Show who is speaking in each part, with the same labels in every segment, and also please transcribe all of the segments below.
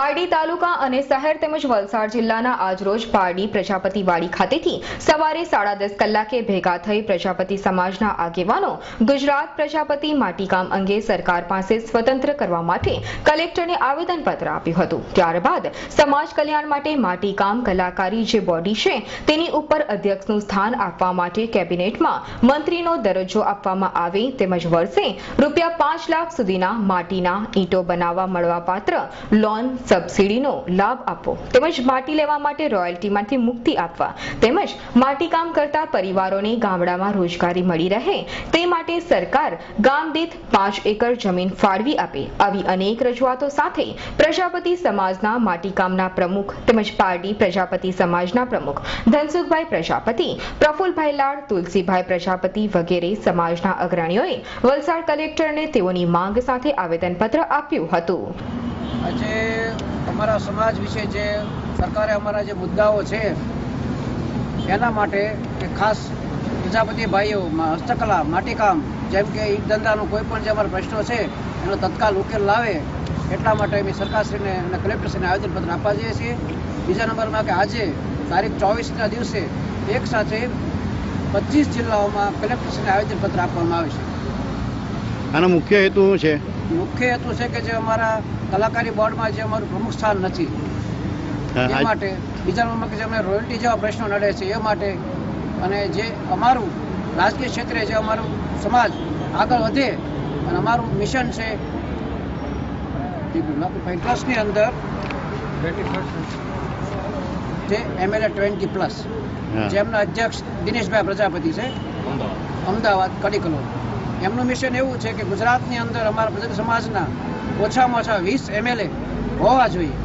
Speaker 1: પારડી તાલુકા અને શહેર તેમજ વલસાડ જિલ્લાના આજરોજ પારડી પ્રજાપતિવાડી ખાતેથી સવારે સાડા દસ કલાકે ભેગા થઈ પ્રજાપતિ સમાજના આગેવાનો ગુજરાત પ્રજાપતિ માટીકામ અંગે સરકાર પાસે સ્વતંત્ર કરવા માટે કલેક્ટરને આવેદનપત્ર આપ્યું હતું. ત્યારબાદ સમાજ કલ્યાણ માટે માટીકામ કલાકારી જે બોડી છે તેની ઉપર અધ્યક્ષનું સ્થાન આપવા માટે કેબિનેટમાં મંત્રીનો દરજ્જો આપવામાં આવે તેમજ વર્ષે રૂપિયા પાંચ લાખ સુધીના માટીના ઈંટો બનાવવા મળવાપાત્ર લોન સબસિડીનો લાભ આપવો તેમજ માટી લેવા માટે રોયલ્ટીમાંથી મુક્તિ આપવા. તેમજ માટીકામ કરતા પરિવારોને ગામડામાં રોજગારી મળી રહે. તે માટે સરકાર ગામ દીઠ પાંચ એકર જમીન ફાળવી આપે. આવી અનેક રજૂઆતો સાથે પ્રજાપતિ સમાજના માટીકામના પ્રમુખ તેમજ પાર્ટી પ્રજાપતિ સમાજના પ્રમુખ ધનસુખભાઈ પ્રજાપતિ પ્રફુલભાઈ લાડ, તુલસીભાઈ પ્રજાપતિ વગેરે સમાજના અગ્રણીઓએ વલસાડ કલેક્ટરને તેઓની માંગ સાથે આવેદનપત્ર આપ્યું હતું.
Speaker 2: આજે અમારા સમાજ વિશે જે સરકારે અમારા જે મુદ્દાઓ છે, એના માટે એક ખાસ પ્રજાપતિ ભાઈઓ હસ્તકલા, માટીકામ, જેમ કે ઈટ ધંધાનો કોઈ પણ જે અમારા પ્રશ્નો છે, એનો તત્કાલ ઉકેલ લાવે, એટલા માટે અમે સરકારશ્રીને અને કલેક્ટરશ્રીને આવેદનપત્ર આપવા જઈએ છીએ. બીજા નંબરમાં કે આજે તારીખ ચોવીસના દિવસે એક સાથે પચીસ જિલ્લાઓમાં કલેક્ટરશ્રીને આવેદનપત્ર આપવામાં આવે છે.
Speaker 3: આનો મુખ્ય હેતુ શું છે?
Speaker 2: મુખ્ય હેતુ છે કે જે અમારા કલાકારી બોર્ડમાં જે અમારું પ્રમુખ સ્થાન નથી એ માટે બીજા નંબરમાં કે જે અમને રોયલ્ટી જેવા પ્રશ્નો નડે છે એ માટે અને જે અમારું રાજકીય ક્ષેત્રે જે અમારું સમાજ આગળ વધે અને અમારું મિશન છે ટ્રસ્ટની અંદર જે એમએલએ ટ્વેન્ટી પ્લસ જેમના અધ્યક્ષ દિનેશભાઈ પ્રજાપતિ છે અમદાવાદ કડીકલો એમનું મિશન એવું છે કે ગુજરાતની અંદર અમારા પ્રજા સમાજના ઓછામાં ઓછા વીસ એમએલએ હોવા જોઈએ.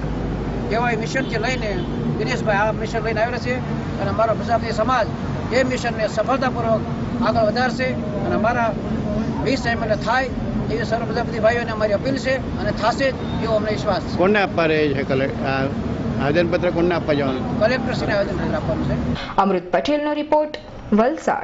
Speaker 2: એવા એ મિશનથી લઈને દિનેશભાઈ આ મિશન લઈને આવેલા છે અને અમારો ગુજરાતી સમાજ એ મિશનને સફળતાપૂર્વક આગળ વધારશે અને અમારા વીસ એમએલએ થાય એવી સર્વ પ્રજાપતિ ભાઈઓને અમારી અપીલ છે અને થશે જ એવો અમને વિશ્વાસ છે.
Speaker 3: કોને આપવા રહે છે આવેદનપત્ર કોને આપવા જવાનું?
Speaker 2: કલેક્ટરશ્રીને આવેદનપત્ર આપવાનું છે.
Speaker 1: અમૃત પટેલનો રિપોર્ટ વલસાડ.